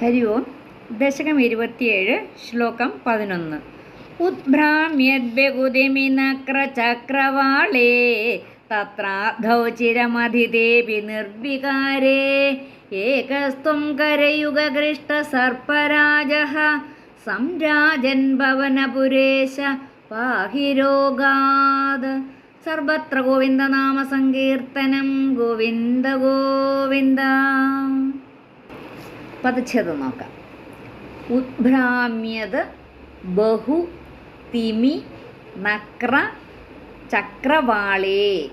ഹരി ഓം. ദശകം ഇരുപത്തിയേഴ് ശ്ലോകം പതിനൊന്ന്. ഉദ്ഭ്രാമ്യദ്ബഹുതിമിനക്രചക്രവാളേ തത്രാധൗ നിർവികാരേ ഏകസ്ത്വം കരയുഗകൃഷ്ടസർപ്പരാജः സംരാജൻ ഭവനപുരേശ പാഹി രോഗാത് സർവത്ര ഗോവിന്ദനാമസങ്കീർത്തനം ഗോവിന്ദ ഗോവിന്ദ. പദച്ഛേദം നോക്കാം. ഉദ്ഭ്രാമ്യത് ബഹു തിമി നക്ര ചക്രവാളേ.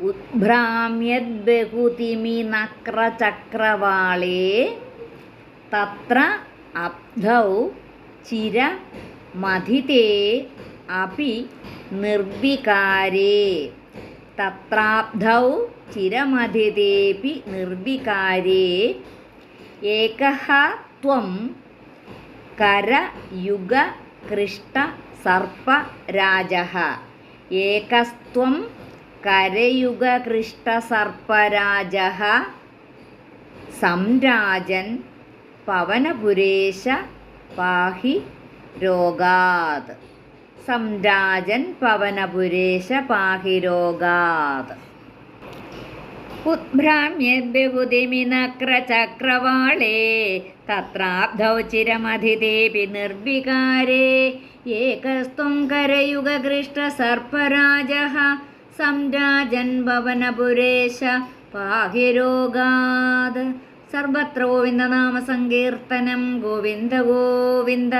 ഉദ്ഭ്രാമ്യത് ബഹുതിമി നക്ര ചക്രവാളേ. തത്ര അബ്ധൗ ചിര മധിതേ അപി നിർവികാരേ തത്രാബ്ധൗ ചിരമധിതേപി നിർവികാരേ ഏകഃ ത്വം കരയുഗകൃഷ്ടസർപ്പരാജः ഏകസ്ത്വം കരയുഗകൃഷ്ടസർപ്പരാജः സംരാജൻ പവനപുരേശ പാഹി രോഗാത് സംരാജൻ പവനപുരേശ പാഹി രോഗാത് ഉദ്ഭ്രാമ്യദ്ബഹുതിമിനക്രചക്രവാളേ തത്രാബ്ധൗ ചിരമധിദേപി നിർവികാരേ ഏകസ്ത്വം കരയുഗകൃഷ്ടസർപ്പരാജः സംരാജൻ ഭവനപുരേശ പാഹിരോഗാത് സർവത്ര ഗോവിന്ദനാമ സങ്കീർത്തനം ഗോവിന്ദ ഗോവിന്ദ.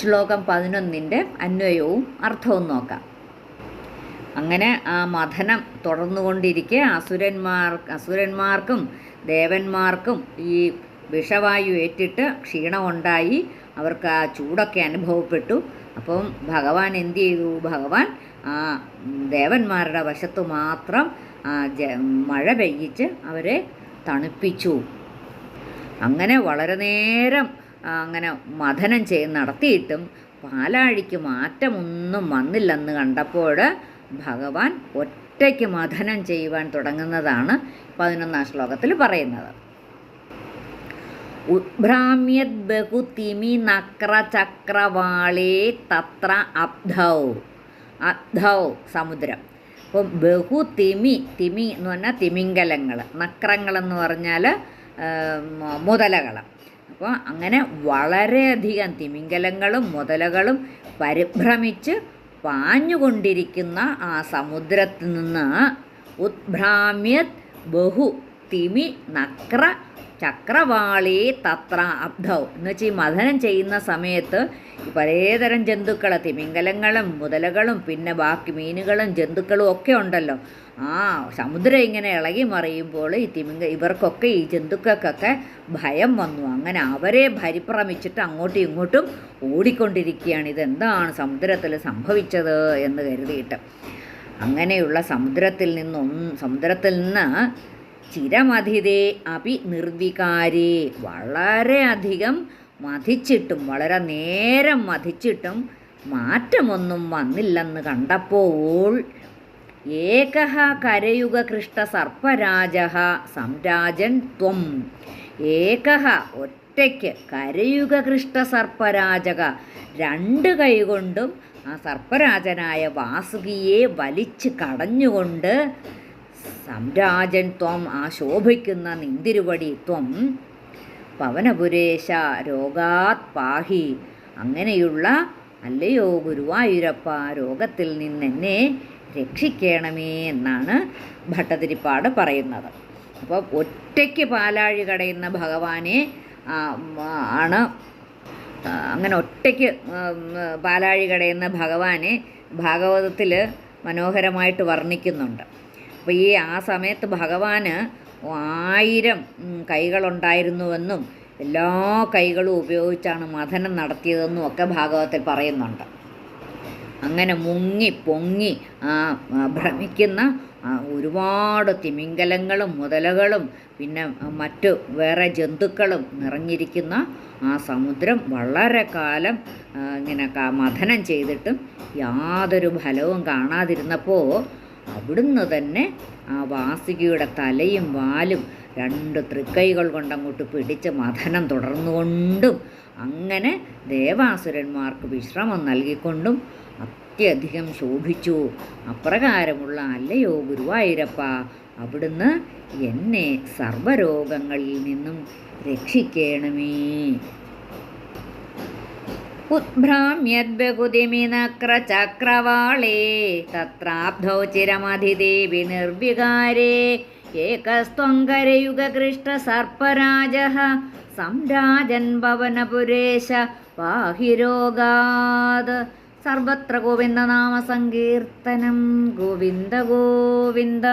ശ്ലോകം പതിനൊന്നിന്റെ അന്വയവും അർത്ഥവും നോക്കാം. അങ്ങനെ ആ മഥനം തുടർന്നുകൊണ്ടിരിക്കെ. അസുരന്മാർ അസുരന്മാർക്കും ദേവന്മാർക്കും ഈ വിഷവായു ഏറ്റിട്ട് ക്ഷീണമുണ്ടായി. അവർക്ക് ആ ചൂടൊക്കെ അനുഭവപ്പെട്ടു. അപ്പം ഭഗവാൻ എന്തു ചെയ്തു? ഭഗവാൻ ആ ദേവന്മാരുടെ വശത്തു മാത്രം മഴ പെയ്യിച്ച് അവരെ തണുപ്പിച്ചു. അങ്ങനെ വളരെ നേരം അങ്ങനെ മഥനം ചെയ്ത് നടത്തിയിട്ടും പാലാഴിക്ക് മാറ്റമൊന്നും വന്നില്ലെന്ന് കണ്ടപ്പോൾ ഭഗവാൻ ഒറ്റയ്ക്ക് മഥനം ചെയ്യുവാൻ തുടങ്ങുന്നതാണ് പതിനൊന്നാം ശ്ലോകത്തിൽ പറയുന്നത്. ഉദ്ഭ്രാമ്യത് നക്ര ചക്രവാളേ തത്ര അബ്ധൗ. അബ്ധൗ സമുദ്രം. അപ്പം ബഹുതിമി തിമി എന്ന് പറഞ്ഞാൽ തിമിംഗലങ്ങൾ. നക്രങ്ങളെന്ന് പറഞ്ഞാൽ മുതലകൾ. അപ്പോൾ അങ്ങനെ വളരെയധികം തിമിംഗലങ്ങളും മുതലകളും പരിഭ്രമിച്ച് പാഞ്ഞുകൊണ്ടിരിക്കുന്ന ആ സമുദ്രത്തിൽ നിന്ന് ഉദ്ഭ്രാമ്യത് ബഹു തിമി നക്ര ചക്രവാളി തത്ര അബ്ധൗ. എന്ന് വെച്ചാൽ ഈ മഥനം ചെയ്യുന്ന സമയത്ത് പലേതരം ജന്തുക്കൾ തിമിംഗലങ്ങളും മുതലകളും പിന്നെ ബാക്കി മീനുകളും ജന്തുക്കളും ഒക്കെ ഉണ്ടല്ലോ. ആ സമുദ്രം ഇങ്ങനെ ഇളകി മറിയുമ്പോൾ ഈ തിമിംഗ ഇവർക്കൊക്കെ ഈ ജന്തുക്കൾക്കൊക്കെ ഭയം വന്നു. അങ്ങനെ അവരെ ഭരിപ്രമിച്ചിട്ട് അങ്ങോട്ടും ഇങ്ങോട്ടും ഓടിക്കൊണ്ടിരിക്കുകയാണ്. ഇതെന്താണ് സമുദ്രത്തിൽ സംഭവിച്ചത് എന്ന് കരുതിയിട്ട്. അങ്ങനെയുള്ള സമുദ്രത്തിൽ നിന്നൊന്നും സമുദ്രത്തിൽ നിന്ന് ചിരമധിതേ അപി നിർവികാരേ. വളരെയധികം മതിച്ചിട്ടും വളരെ നേരം മതിച്ചിട്ടും മാറ്റമൊന്നും വന്നില്ലെന്ന് കണ്ടപ്പോൾ ഏകഹ കരയുഗ കൃഷ്ണ സർപ്പരാജ സംരാജൻ ത്വം. ഏകഹ ഒറ്റയ്ക്ക് കരയുഗ കൃഷ്ണ സർപ്പരാജക രണ്ട് കൈകൊണ്ടും ആ സർപ്പരാജനായ വാസുകിയെ വലിച്ച് കടഞ്ഞുകൊണ്ട് സംരാജൻ ത്വം ആശോഭിക്കുന്ന ശോഭിക്കുന്ന നിന്തിരുവടി ത്വം. പവനപുരേശ രോഗാത് പാഹി. അങ്ങനെയുള്ള അല്ലയോ ഗുരുവായൂരപ്പ രോഗത്തിൽ നിന്നെന്നെ രക്ഷിക്കണമേ എന്നാണ് ഭട്ടതിരിപ്പാട് പറയുന്നത്. അപ്പോൾ ഒറ്റയ്ക്ക് പാലാഴി കടയുന്ന ഭഗവാനെ ആണ് അങ്ങനെ ഒറ്റയ്ക്ക് പാലാഴി കടയുന്ന ഭഗവാനെ ഭാഗവതത്തിൽ മനോഹരമായിട്ട് വർണിക്കുന്നുണ്ട്. അപ്പോൾ ഈ ആ സമയത്ത് ഭഗവാൻ ആയിരം കൈകളുണ്ടായിരുന്നുവെന്നും എല്ലാ കൈകളും ഉപയോഗിച്ചാണ് മഥനം നടത്തിയതെന്നും ഒക്കെ ഭാഗവതത്തിൽ പറയുന്നുണ്ട്. അങ്ങനെ മുങ്ങി പൊങ്ങി ആ ഭ്രമിക്കുന്ന ഒരുപാട് തിമിംഗലങ്ങളും മുതലകളും പിന്നെ മറ്റു വേറെ ജന്തുക്കളും നിറഞ്ഞിരിക്കുന്ന ആ സമുദ്രം വളരെ കാലം ഇങ്ങനെ മഥനം ചെയ്തിട്ടും യാതൊരു ഫലവും കാണാതിരുന്നപ്പോൾ അവിടുന്ന് തന്നെ ആ വാസികയുടെ തലയും വാലും രണ്ട് തൃക്കൈകൾ കൊണ്ടങ്ങോട്ട് പിടിച്ച് മഥനം തുടർന്നുകൊണ്ടും അങ്ങനെ ദേവാസുരന്മാർക്ക് വിശ്രമം നൽകിക്കൊണ്ടും അത്യധികം ശോഭിച്ചു. അപ്രകാരമുള്ള അല്ലയോ ഗുരുവായൂരപ്പ അവിടുന്ന് എന്നെ സർവരോഗങ്ങളിൽ നിന്നും രക്ഷിക്കണമേ. ഉദ്ഭ്രാമ്യദ്ബഹുതിമിനക്രചക്രവാളേ തത്രാബ്ധോ ചിരമധിദേവി നിർവികാരേ ഏകസ്ത്വങ്കരയുഗകൃഷ്ടസർപ്പരാജ സംരാജൻ ഭവനപുരേശ പാഹിരോഗാത് സർവത്ര ഗോവിന്ദനാമസങ്കീർത്തനം ഗോവിന്ദ ഗോവിന്ദ.